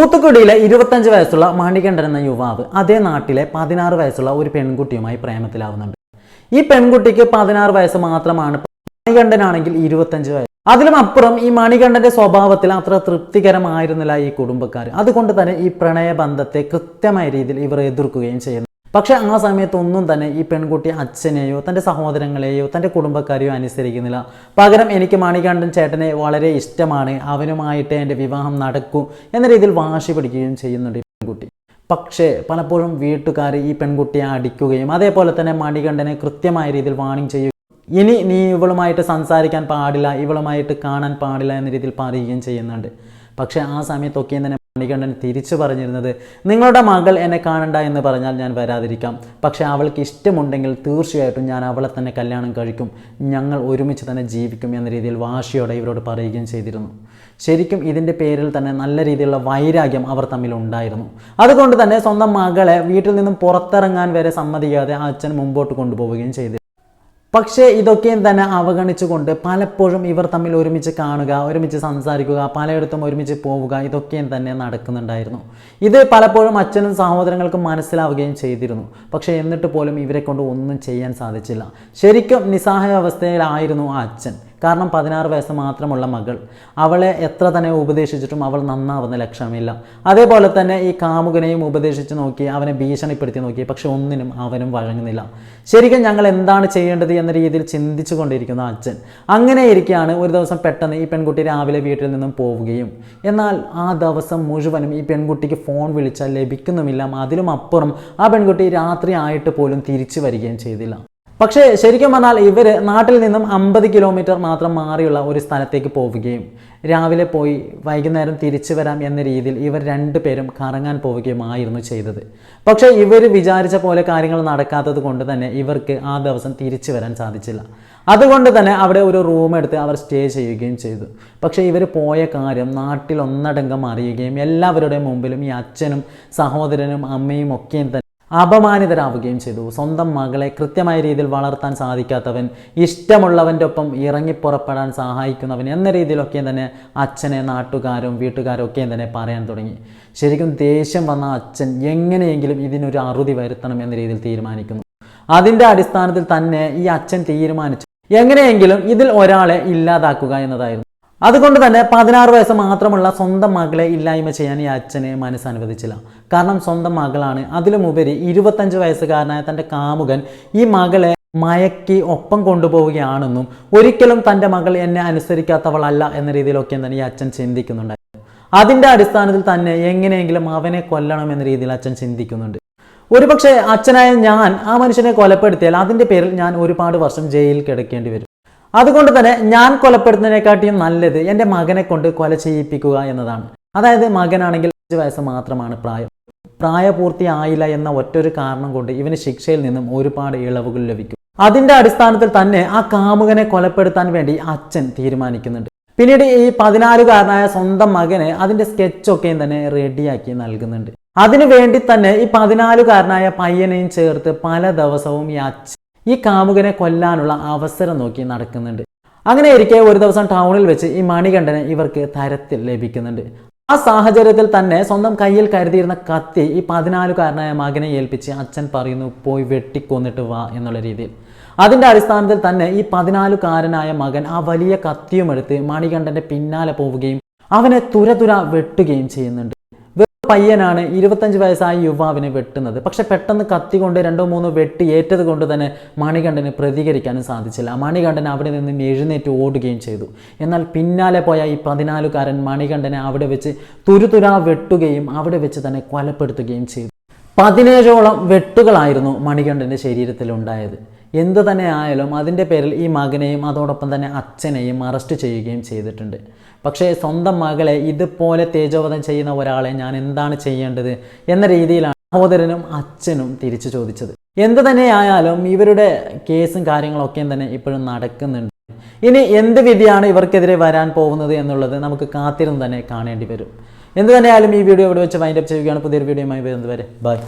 തൂത്തുക്കുടിയിലെ ഇരുപത്തഞ്ച് വയസ്സുള്ള മണികണ്ഠൻ എന്ന യുവാവ് അതേ നാട്ടിലെ പതിനാറ് വയസ്സുള്ള ഒരു പെൺകുട്ടിയുമായി പ്രേമത്തിലാവുന്നുണ്ട്. ഈ പെൺകുട്ടിക്ക് പതിനാറ് വയസ്സ് മാത്രമാണ്. മണികണ്ഠനാണെങ്കിൽ ഇരുപത്തഞ്ച് വയസ്സ്. അതിലും അപ്പുറം ഈ മണികണ്ഠന്റെ സ്വഭാവത്തിൽ അത്ര തൃപ്തികരമായിരുന്നില്ല ഈ കുടുംബക്കാർ അതുകൊണ്ട് തന്നെ ഈ പ്രണയബന്ധത്തെ കൃത്യമായ രീതിയിൽ ഇവർ എതിർക്കുകയും ചെയ്യുന്നു. പക്ഷെ ആ സമയത്തൊന്നും തന്നെ ഈ പെൺകുട്ടി അച്ഛനെയോ തന്റെ സഹോദരങ്ങളെയോ തന്റെ കുടുംബക്കാരെയോ അനുസരിക്കുന്നില്ല. പകരം എനിക്ക് മണികണ്ഠൻ ചേട്ടനെ വളരെ ഇഷ്ടമാണ്. അവനുമായിട്ട് എന്റെ വിവാഹം നടക്കും എന്ന രീതിയിൽ വാശി പിടിക്കുകയും ചെയ്യുന്നുണ്ട് ഈ പെൺകുട്ടി. പക്ഷേ പലപ്പോഴും വീട്ടുകാർ ഈ പെൺകുട്ടിയെ അടിക്കുകയും അതേപോലെ തന്നെ മണികണ്ഠനെ കൃത്യമായ രീതിയിൽ വാണിംഗ് ചെയ്യുകയും ഇനി നീ ഇവളുമായിട്ട് സംസാരിക്കാൻ പാടില്ല ഇവളുമായിട്ട് കാണാൻ പാടില്ല എന്ന രീതിയിൽ പറയുകയും ചെയ്യുന്നുണ്ട്. പക്ഷേ ആ സമയത്തൊക്കെയും തന്നെ മണികണ്ഠൻ തിരിച്ചു പറഞ്ഞിരുന്നത് നിങ്ങളുടെ മകൾ എന്നെ കാണണ്ട എന്ന് പറഞ്ഞാൽ ഞാൻ വരാതിരിക്കാം. പക്ഷേ അവൾക്ക് ഇഷ്ടമുണ്ടെങ്കിൽ തീർച്ചയായിട്ടും ഞാൻ അവളെ തന്നെ കല്യാണം കഴിക്കും. ഞങ്ങൾ ഒരുമിച്ച് തന്നെ ജീവിക്കും എന്ന രീതിയിൽ വാശിയോടെ ഇവരോട് പറയുകയും ചെയ്തിരുന്നു. ശരിക്കും ഇതിന്റെ പേരിൽ തന്നെ നല്ല രീതിയിലുള്ള വൈരാഗ്യം അവർ തമ്മിൽ ഉണ്ടായിരുന്നു. അതുകൊണ്ട് തന്നെ സ്വന്തം മകളെ വീട്ടിൽ നിന്നും പുറത്തിറങ്ങാൻ വരെ സമ്മതിക്കാതെ അച്ഛൻ മുമ്പോട്ട് കൊണ്ടുപോവുകയും ചെയ്തു പക്ഷേ ഇതൊക്കെയും തന്നെ അവഗണിച്ചുകൊണ്ട് പലപ്പോഴും ഇവർ തമ്മിൽ ഒരുമിച്ച് കാണുക ഒരുമിച്ച് സംസാരിക്കുക പലയിടത്തും ഒരുമിച്ച് പോവുക ഇതൊക്കെയും തന്നെ നടക്കുന്നുണ്ടായിരുന്നു. ഇത് പലപ്പോഴും അച്ഛനും സഹോദരങ്ങൾക്കും മനസ്സിലാവുകയും ചെയ്തിരുന്നു. പക്ഷേ എന്നിട്ട് പോലും ഇവരെ കൊണ്ട് ഒന്നും ചെയ്യാൻ സാധിച്ചില്ല. ശരിക്കും നിസ്സഹായ അവസ്ഥയിലായിരുന്നു ആ അച്ഛൻ. കാരണം പതിനാറ് വയസ്സ് മാത്രമുള്ള മകൾ. അവളെ എത്ര തന്നെ ഉപദേശിച്ചിട്ടും അവൾ നന്നാവുന്ന ലക്ഷണമില്ല. അതേപോലെ തന്നെ ഈ കാമുകനെയും ഉപദേശിച്ച് നോക്കി അവനെ ഭീഷണിപ്പെടുത്തി നോക്കി പക്ഷെ ഒന്നിനും അവനും വഴങ്ങുന്നില്ല. ശരിക്കും ഞങ്ങൾ എന്താണ് ചെയ്യേണ്ടത് എന്ന രീതിയിൽ ചിന്തിച്ചു കൊണ്ടിരിക്കുന്ന അച്ഛൻ. അങ്ങനെ ഇരിക്കുകയാണ് ഒരു ദിവസം പെട്ടെന്ന് ഈ പെൺകുട്ടി രാവിലെ വീട്ടിൽ നിന്നും പോവുകയും. എന്നാൽ ആ ദിവസം മുഴുവനും ഈ പെൺകുട്ടിക്ക് ഫോൺ വിളിച്ചാൽ ലഭിക്കുന്നുമില്ല. അതിലും അപ്പുറം ആ പെൺകുട്ടി രാത്രി ആയിട്ട് പോലും തിരിച്ചു വരികയും ചെയ്തില്ല. പക്ഷേ ശരിക്കും പറഞ്ഞാൽ ഇവർ നാട്ടിൽ നിന്നും അമ്പത് കിലോമീറ്റർ മാത്രം മാറിയുള്ള ഒരു സ്ഥലത്തേക്ക് പോവുകയും രാവിലെ പോയി വൈകുന്നേരം തിരിച്ചു വരാം എന്ന രീതിയിൽ ഇവർ രണ്ടുപേരും കറങ്ങാൻ പോവുകയുമായിരുന്നു ചെയ്തത്. പക്ഷേ ഇവർ വിചാരിച്ച പോലെ കാര്യങ്ങൾ നടക്കാത്തത് കൊണ്ട് തന്നെ ഇവർക്ക് ആ ദിവസം തിരിച്ചു വരാൻ സാധിച്ചില്ല. അതുകൊണ്ട് തന്നെ അവിടെ ഒരു റൂം എടുത്ത് അവർ സ്റ്റേ ചെയ്യുകയും ചെയ്തു. പക്ഷേ ഇവർ പോയ കാര്യം നാട്ടിൽ ഒന്നടങ്കം അറിയുകയും എല്ലാവരുടെയും മുമ്പിലും ഈ അച്ഛനും സഹോദരനും അമ്മയും ഒക്കെയും അപമാനിതരാവുകയും ചെയ്തു. സ്വന്തം മകളെ കൃത്യമായ രീതിയിൽ വളർത്താൻ സാധിക്കാത്തവൻ ഇഷ്ടമുള്ളവന്റെ ഒപ്പം ഇറങ്ങിപ്പുറപ്പെടാൻ സഹായിക്കുന്നവൻ എന്ന രീതിയിലൊക്കെയും തന്നെ അച്ഛനെ നാട്ടുകാരും വീട്ടുകാരും ഒക്കെയും തന്നെ പറയാൻ തുടങ്ങി. ശരിക്കും ദേഷ്യം വന്ന അച്ഛൻ എങ്ങനെയെങ്കിലും ഇതിനൊരു അറുതി വരുത്തണം എന്ന രീതിയിൽ തീരുമാനിക്കുന്നു. അതിന്റെ അടിസ്ഥാനത്തിൽ തന്നെ ഈ അച്ഛൻ തീരുമാനിച്ചു. എങ്ങനെയെങ്കിലും ഇതിൽ ഒരാളെ ഇല്ലാതാക്കുക എന്നതായിരുന്നു. അതുകൊണ്ട് തന്നെ പതിനാറ് വയസ്സ് മാത്രമുള്ള സ്വന്തം മകളെ ഇല്ലായ്മ ചെയ്യാൻ ഈ അച്ഛന് മനസ്സ് അനുവദിച്ചില്ല. കാരണം സ്വന്തം മകളാണ്. അതിലുമുപരി ഇരുപത്തഞ്ച് വയസ്സുകാരനായ തന്റെ കാമുകൻ ഈ മകളെ മയക്കി ഒപ്പം കൊണ്ടുപോവുകയാണെന്നും ഒരിക്കലും തന്റെ മകൾ എന്നെ അനുസരിക്കാത്തവളല്ല എന്ന രീതിയിലൊക്കെ തന്നെ ഈ അച്ഛൻ ചിന്തിക്കുന്നുണ്ടായിരുന്നു അതിന്റെ അടിസ്ഥാനത്തിൽ തന്നെ എങ്ങനെയെങ്കിലും അവനെ കൊല്ലണം എന്ന രീതിയിൽ അച്ഛൻ ചിന്തിക്കുന്നുണ്ട്. ഒരുപക്ഷെ അച്ഛനായ ഞാൻ ആ മനുഷ്യനെ കൊലപ്പെടുത്തിയാൽ അതിന്റെ പേരിൽ ഞാൻ ഒരുപാട് വർഷം ജയിലിൽ കിടക്കേണ്ടി വരും. അതുകൊണ്ട് തന്നെ ഞാൻ കൊലപ്പെടുത്തുന്നതിനെക്കാട്ടിയും നല്ലത് എന്റെ മകനെ കൊണ്ട് കൊല ചെയ്യിപ്പിക്കുക എന്നതാണ്. അതായത് മകനാണെങ്കിൽ അഞ്ച് വയസ്സ് മാത്രമാണ് പ്രായം. പ്രായപൂർത്തിയായില്ല എന്ന ഒറ്റൊരു കാരണം കൊണ്ട് ഇവന് ശിക്ഷയിൽ നിന്നും ഒരുപാട് ഇളവുകൾ ലഭിക്കും. അതിന്റെ അടിസ്ഥാനത്തിൽ തന്നെ ആ കാമുകനെ കൊലപ്പെടുത്താൻ വേണ്ടി അച്ഛൻ തീരുമാനിക്കുന്നുണ്ട്. പിന്നീട് ഈ പതിനാലുകാരനായ സ്വന്തം മകനെ അതിന്റെ സ്കെച്ചൊക്കെയും തന്നെ റെഡിയാക്കി നൽകുന്നുണ്ട്. അതിനു വേണ്ടി തന്നെ ഈ പതിനാലുകാരനായ പയ്യനെയും ചേർത്ത് പല ദിവസവും ഈ അച്ഛൻ ഈ കാമുകനെ കൊല്ലാനുള്ള അവസരം നോക്കി നടക്കുന്നുണ്ട്. അങ്ങനെ ഇരിക്കെ ഒരു ദിവസം ടൗണിൽ വെച്ച് ഈ മണികണ്ഠനെ ഇവർക്ക് തരത്തിൽ ലഭിക്കുന്നുണ്ട്. ആ സാഹചര്യത്തിൽ തന്നെ സ്വന്തം കയ്യിൽ കരുതിയിരുന്ന കത്തി ഈ പതിനാലുകാരനായ മകനെ ഏൽപ്പിച്ച് അച്ഛൻ പറയുന്നു പോയി വെട്ടിക്കൊന്നിട്ട് വാ എന്നുള്ള രീതിയിൽ. അതിന്റെ അടിസ്ഥാനത്തിൽ തന്നെ ഈ പതിനാലുകാരനായ മകൻ ആ വലിയ കത്തിയുമെടുത്ത് മണികണ്ഠന്റെ പിന്നാലെ പോവുകയും അവനെ തുരതുര വെട്ടുകയും ചെയ്യുന്നുണ്ട്. പയ്യനാണ് ഇരുപത്തഞ്ച് വയസ്സായ യുവാവിനെ വെട്ടുന്നത്. പക്ഷെ പെട്ടെന്ന് കത്തി കൊണ്ട് രണ്ടോ മൂന്നോ വെട്ടി ഏറ്റത് കൊണ്ട് തന്നെ മണികണ്ഠന് പ്രതികരിക്കാനും സാധിച്ചില്ല. മണികണ്ഠൻ അവിടെ നിന്നും എഴുന്നേറ്റ് ഓടുകയും ചെയ്തു. എന്നാൽ പിന്നാലെ പോയ ഈ പതിനാലുകാരൻ മണികണ്ഠനെ അവിടെ വെച്ച് തുരുതുരാ വെട്ടുകയും അവിടെ വെച്ച് തന്നെ കൊലപ്പെടുത്തുകയും ചെയ്തു. പതിനേഴോളം വെട്ടുകളായിരുന്നു മണികണ്ഠന്റെ ശരീരത്തിൽ ഉണ്ടായത് എന്ത് തന്നെ ആയാലും അതിന്റെ പേരിൽ ഈ മകനെയും അതോടൊപ്പം തന്നെ അച്ഛനെയും അറസ്റ്റ് ചെയ്യുകയും ചെയ്തിട്ടുണ്ട്. പക്ഷേ സ്വന്തം മകളെ ഇതുപോലെ തേജോവധം ചെയ്യുന്ന ഒരാളെ ഞാൻ എന്താണ് ചെയ്യേണ്ടത് എന്ന രീതിയിലാണ് സഹോദരനും അച്ഛനും തിരിച്ചു ചോദിച്ചത്. എന്ത് തന്നെ ആയാലും ഇവരുടെ കേസും കാര്യങ്ങളൊക്കെയും തന്നെ ഇപ്പോഴും നടക്കുന്നുണ്ട്. ഇനി എന്ത് വിധിയാണ് ഇവർക്കെതിരെ വരാൻ പോകുന്നത് എന്നുള്ളത് നമുക്ക് കാത്തിരുന്ന് തന്നെ കാണേണ്ടി വരും. എന്ത് തന്നെയായാലും ഈ വീഡിയോ ഇവിടെ വെച്ച് വൈൻഡപ്പ് ചെയ്യുകയാണ്. പുതിയൊരു വീഡിയോയുമായി വരുന്നത് വരെ ബൈ